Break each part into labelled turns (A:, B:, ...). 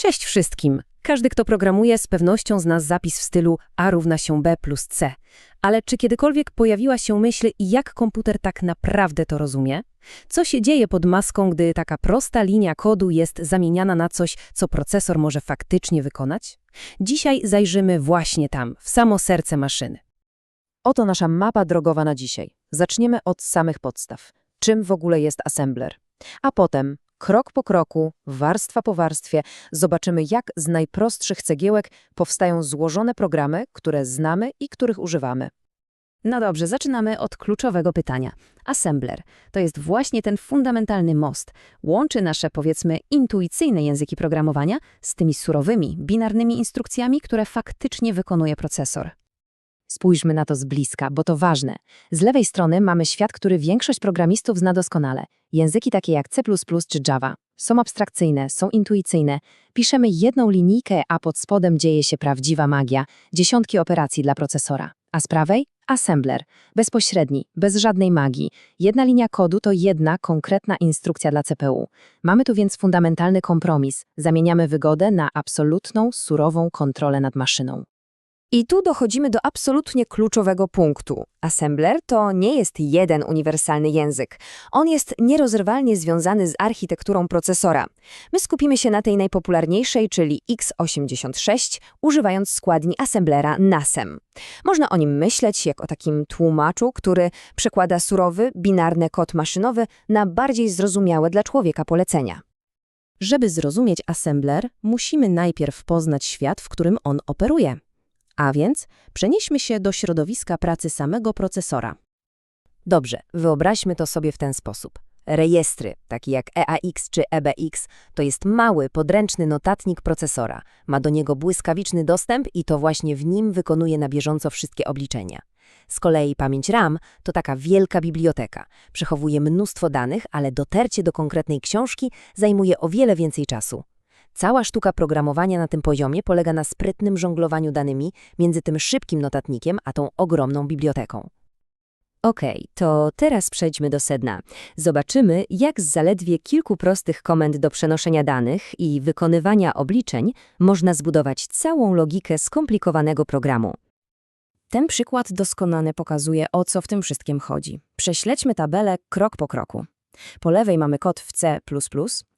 A: Cześć wszystkim! Każdy, kto programuje, z pewnością zna zapis w stylu A równa się B plus C. Ale czy kiedykolwiek pojawiła się myśl, jak komputer tak naprawdę to rozumie? Co się dzieje pod maską, gdy taka prosta linia kodu jest zamieniana na coś, co procesor może faktycznie wykonać? Dzisiaj zajrzymy właśnie tam, w samo serce maszyny.
B: Oto nasza mapa drogowa na dzisiaj. Zaczniemy od samych podstaw. Czym w ogóle jest assembler? A potem, krok po kroku, warstwa po warstwie, zobaczymy jak z najprostszych cegiełek powstają złożone programy, które znamy i których używamy.
A: No dobrze, zaczynamy od kluczowego pytania. Assembler to jest właśnie ten fundamentalny most. Łączy nasze, powiedzmy, intuicyjne języki programowania z tymi surowymi, binarnymi instrukcjami, które faktycznie wykonuje procesor.
B: Spójrzmy na to z bliska, bo to ważne. Z lewej strony mamy świat, który większość programistów zna doskonale. Języki takie jak C++ czy Java. Są abstrakcyjne, są intuicyjne. Piszemy jedną linijkę, a pod spodem dzieje się prawdziwa magia. Dziesiątki operacji dla procesora. A z prawej? Assembler. Bezpośredni, bez żadnej magii. Jedna linia kodu to jedna konkretna instrukcja dla CPU. Mamy tu więc fundamentalny kompromis. Zamieniamy wygodę na absolutną, surową kontrolę nad maszyną.
C: I tu dochodzimy do absolutnie kluczowego punktu. Assembler to nie jest jeden uniwersalny język. On jest nierozerwalnie związany z architekturą procesora. My skupimy się na tej najpopularniejszej, czyli x86, używając składni assemblera NASM. Można o nim myśleć jak o takim tłumaczu, który przekłada surowy, binarny kod maszynowy na bardziej zrozumiałe dla człowieka polecenia.
A: Żeby zrozumieć assembler, musimy najpierw poznać świat, w którym on operuje. A więc przenieśmy się do środowiska pracy samego procesora.
C: Dobrze, wyobraźmy to sobie w ten sposób. Rejestry, takie jak EAX czy EBX, to jest mały, podręczny notatnik procesora. Ma do niego błyskawiczny dostęp i to właśnie w nim wykonuje na bieżąco wszystkie obliczenia. Z kolei pamięć RAM to taka wielka biblioteka. Przechowuje mnóstwo danych, ale dotarcie do konkretnej książki zajmuje o wiele więcej czasu. Cała sztuka programowania na tym poziomie polega na sprytnym żonglowaniu danymi między tym szybkim notatnikiem a tą ogromną biblioteką.
D: Okej, to teraz przejdźmy do sedna. Zobaczymy, jak z zaledwie kilku prostych komend do przenoszenia danych i wykonywania obliczeń można zbudować całą logikę skomplikowanego programu.
A: Ten przykład doskonale pokazuje, o co w tym wszystkim chodzi. Prześledźmy tabelę krok po kroku. Po lewej mamy kod w C++,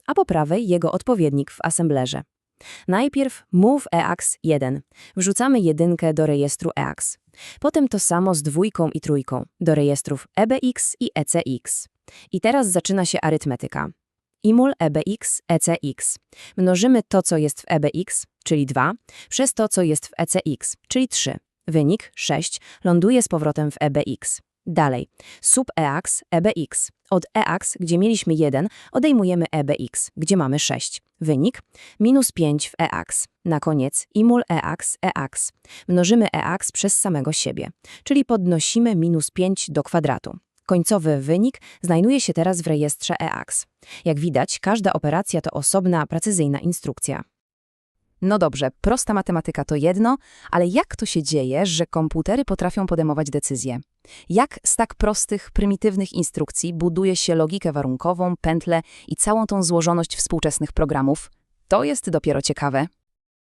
A: a po prawej jego odpowiednik w assemblerze. Najpierw move EAX 1. Wrzucamy jedynkę do rejestru EAX. Potem to samo z dwójką i trójką, do rejestrów EBX i ECX. I teraz zaczyna się arytmetyka. Imul EBX, ECX. Mnożymy to, co jest w EBX, czyli 2, przez to, co jest w ECX, czyli 3. Wynik 6 ląduje z powrotem w EBX. Dalej, sub EAX, EBX. Od EAX, gdzie mieliśmy 1, odejmujemy EBX, gdzie mamy 6. Wynik minus 5 w EAX. Na koniec imul EAX, EAX. Mnożymy EAX przez samego siebie, czyli podnosimy minus 5 do kwadratu. Końcowy wynik znajduje się teraz w rejestrze EAX. Jak widać, każda operacja to osobna, precyzyjna instrukcja.
E: No dobrze, prosta matematyka to jedno, ale jak to się dzieje, że komputery potrafią podejmować decyzje? Jak z tak prostych, prymitywnych instrukcji buduje się logikę warunkową, pętlę i całą tą złożoność współczesnych programów? To jest dopiero ciekawe.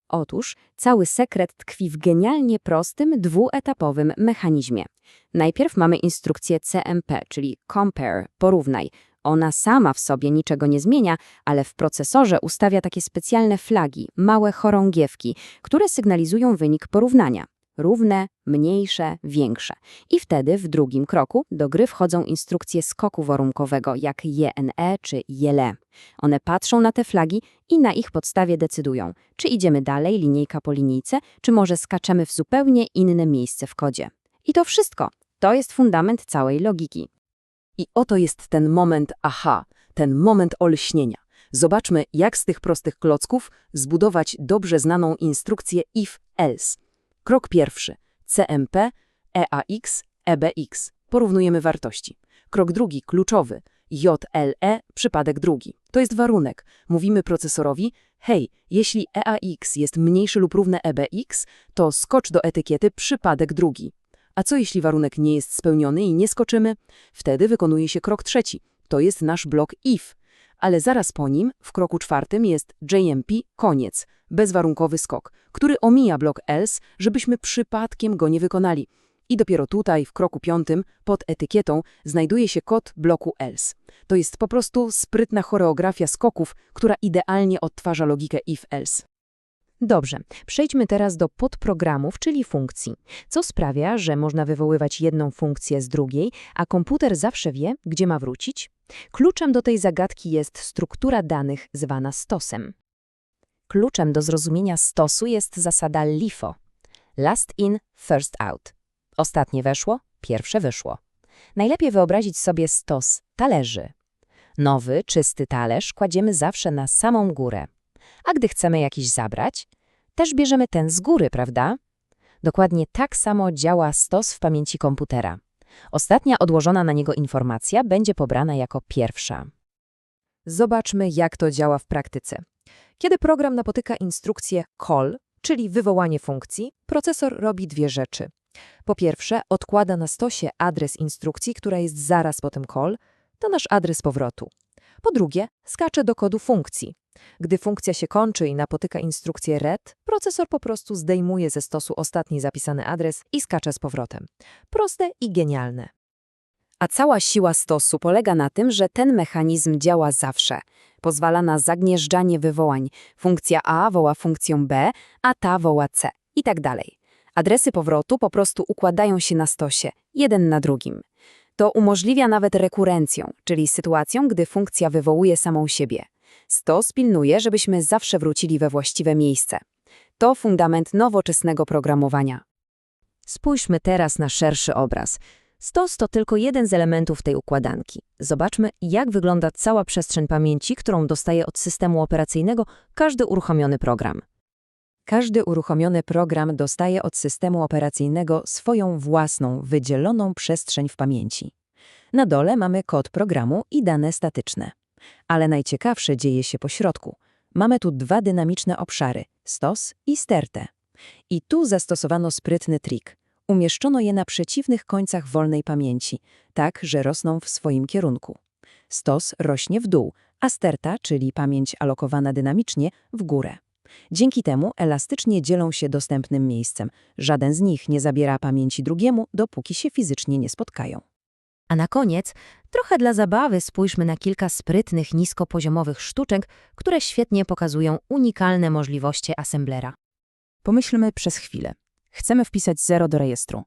D: Otóż cały sekret tkwi w genialnie prostym, dwuetapowym mechanizmie. Najpierw mamy instrukcję CMP, czyli compare, porównaj. Ona sama w sobie niczego nie zmienia, ale w procesorze ustawia takie specjalne flagi, małe chorągiewki, które sygnalizują wynik porównania. Równe, mniejsze, większe. I wtedy w drugim kroku do gry wchodzą instrukcje skoku warunkowego, jak JNE czy JELE. One patrzą na te flagi i na ich podstawie decydują, czy idziemy dalej linijka po linijce, czy może skaczemy w zupełnie inne miejsce w kodzie. I to wszystko. To jest fundament całej logiki.
B: I oto jest ten moment aha, ten moment olśnienia. Zobaczmy, jak z tych prostych klocków zbudować dobrze znaną instrukcję if-else. Krok pierwszy. CMP, EAX, EBX. Porównujemy wartości. Krok drugi, kluczowy. JLE, przypadek drugi. To jest warunek. Mówimy procesorowi, hej, jeśli EAX jest mniejszy lub równe EBX, to skocz do etykiety przypadek drugi. A co jeśli warunek nie jest spełniony i nie skoczymy? Wtedy wykonuje się krok trzeci. To jest nasz blok if.
F: ale zaraz po nim, w kroku czwartym, jest JMP koniec, bezwarunkowy skok, który omija blok else, żebyśmy przypadkiem go nie wykonali. I dopiero tutaj, w kroku piątym, pod etykietą, znajduje się kod bloku else. To jest po prostu sprytna choreografia skoków, która idealnie odtwarza logikę if-else.
B: Dobrze, przejdźmy teraz do podprogramów, czyli funkcji, co sprawia, że można wywoływać jedną funkcję z drugiej, a komputer zawsze wie, gdzie ma wrócić. Kluczem do tej zagadki jest struktura danych zwana stosem.
C: Kluczem do zrozumienia stosu jest zasada LIFO. Last in, first out. Ostatnie weszło, pierwsze wyszło. Najlepiej wyobrazić sobie stos talerzy. Nowy, czysty talerz kładziemy zawsze na samą górę. A gdy chcemy jakiś zabrać, też bierzemy ten z góry, prawda? Dokładnie tak samo działa stos w pamięci komputera. Ostatnia odłożona na niego informacja będzie pobrana jako pierwsza.
B: Zobaczmy, jak to działa w praktyce. Kiedy program napotyka instrukcję call, czyli wywołanie funkcji, procesor robi dwie rzeczy. Po pierwsze, odkłada na stosie adres instrukcji, która jest zaraz po tym call, to nasz adres powrotu. Po drugie, skacze do kodu funkcji. Gdy funkcja się kończy i napotyka instrukcję ret, procesor po prostu zdejmuje ze stosu ostatni zapisany adres i skacze z powrotem. Proste i genialne.
D: A cała siła stosu polega na tym, że ten mechanizm działa zawsze. Pozwala na zagnieżdżanie wywołań. Funkcja A woła funkcją B, a ta woła C i tak dalej. Adresy powrotu po prostu układają się na stosie, jeden na drugim. To umożliwia nawet rekurencją, czyli sytuacją, gdy funkcja wywołuje samą siebie. Stos pilnuje, żebyśmy zawsze wrócili we właściwe miejsce. To fundament nowoczesnego programowania.
C: Spójrzmy teraz na szerszy obraz. Stos to tylko jeden z elementów tej układanki. Zobaczmy, jak wygląda cała przestrzeń pamięci, którą dostaje od systemu operacyjnego każdy uruchomiony program.
B: Każdy uruchomiony program dostaje od systemu operacyjnego swoją własną, wydzieloną przestrzeń w pamięci. Na dole mamy kod programu i dane statyczne. Ale najciekawsze dzieje się po środku. Mamy tu dwa dynamiczne obszary – stos i stertę. I tu zastosowano sprytny trik. Umieszczono je na przeciwnych końcach wolnej pamięci, tak, że rosną w swoim kierunku. Stos rośnie w dół, a sterta, czyli pamięć alokowana dynamicznie, w górę. Dzięki temu elastycznie dzielą się dostępnym miejscem. Żaden z nich nie zabiera pamięci drugiemu, dopóki się fizycznie nie spotkają.
C: A na koniec, trochę dla zabawy, spójrzmy na kilka sprytnych, niskopoziomowych sztuczek, które świetnie pokazują unikalne możliwości assemblera.
F: Pomyślmy przez chwilę. Chcemy wpisać 0 do rejestru.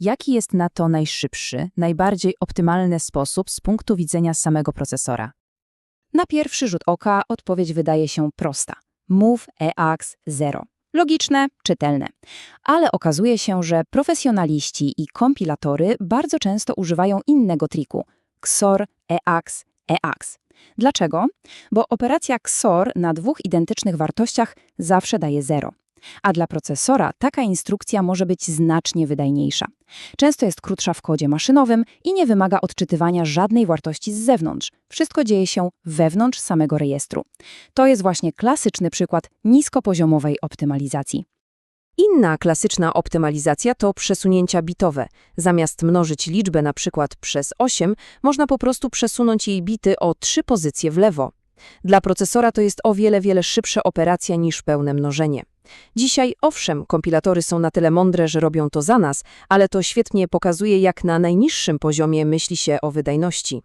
F: Jaki jest na to najszybszy, najbardziej optymalny sposób z punktu widzenia samego procesora? Na pierwszy rzut oka odpowiedź wydaje się prosta. Move EAX 0. Logiczne, czytelne. Ale okazuje się, że profesjonaliści i kompilatory bardzo często używają innego triku. XOR, EAX, EAX. Dlaczego? Bo operacja XOR na dwóch identycznych wartościach zawsze daje 0. A dla procesora taka instrukcja może być znacznie wydajniejsza. Często jest krótsza w kodzie maszynowym i nie wymaga odczytywania żadnej wartości z zewnątrz. Wszystko dzieje się wewnątrz samego rejestru. To jest właśnie klasyczny przykład niskopoziomowej optymalizacji.
E: Inna klasyczna optymalizacja to przesunięcia bitowe. Zamiast mnożyć liczbę na przykład przez 8, można po prostu przesunąć jej bity o 3 pozycje w lewo. Dla procesora to jest o wiele, wiele szybsza operacja niż pełne mnożenie. Dzisiaj, owszem, kompilatory są na tyle mądre, że robią to za nas, ale to świetnie pokazuje, jak na najniższym poziomie myśli się o wydajności.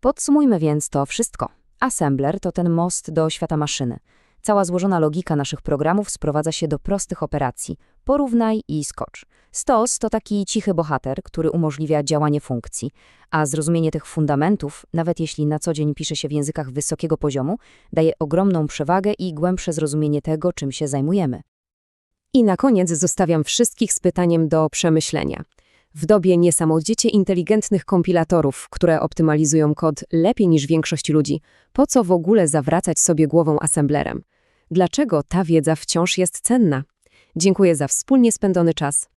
D: Podsumujmy więc to wszystko. Assembler to ten most do świata maszyny. Cała złożona logika naszych programów sprowadza się do prostych operacji. Porównaj i skocz. Stos to taki cichy bohater, który umożliwia działanie funkcji, a zrozumienie tych fundamentów, nawet jeśli na co dzień pisze się w językach wysokiego poziomu, daje ogromną przewagę i głębsze zrozumienie tego, czym się zajmujemy. I na koniec zostawiam wszystkich z pytaniem do przemyślenia. W dobie niesamowicie inteligentnych kompilatorów, które optymalizują kod lepiej niż większość ludzi, po co w ogóle zawracać sobie głową assemblerem? Dlaczego ta wiedza wciąż jest cenna? Dziękuję za wspólnie spędzony czas.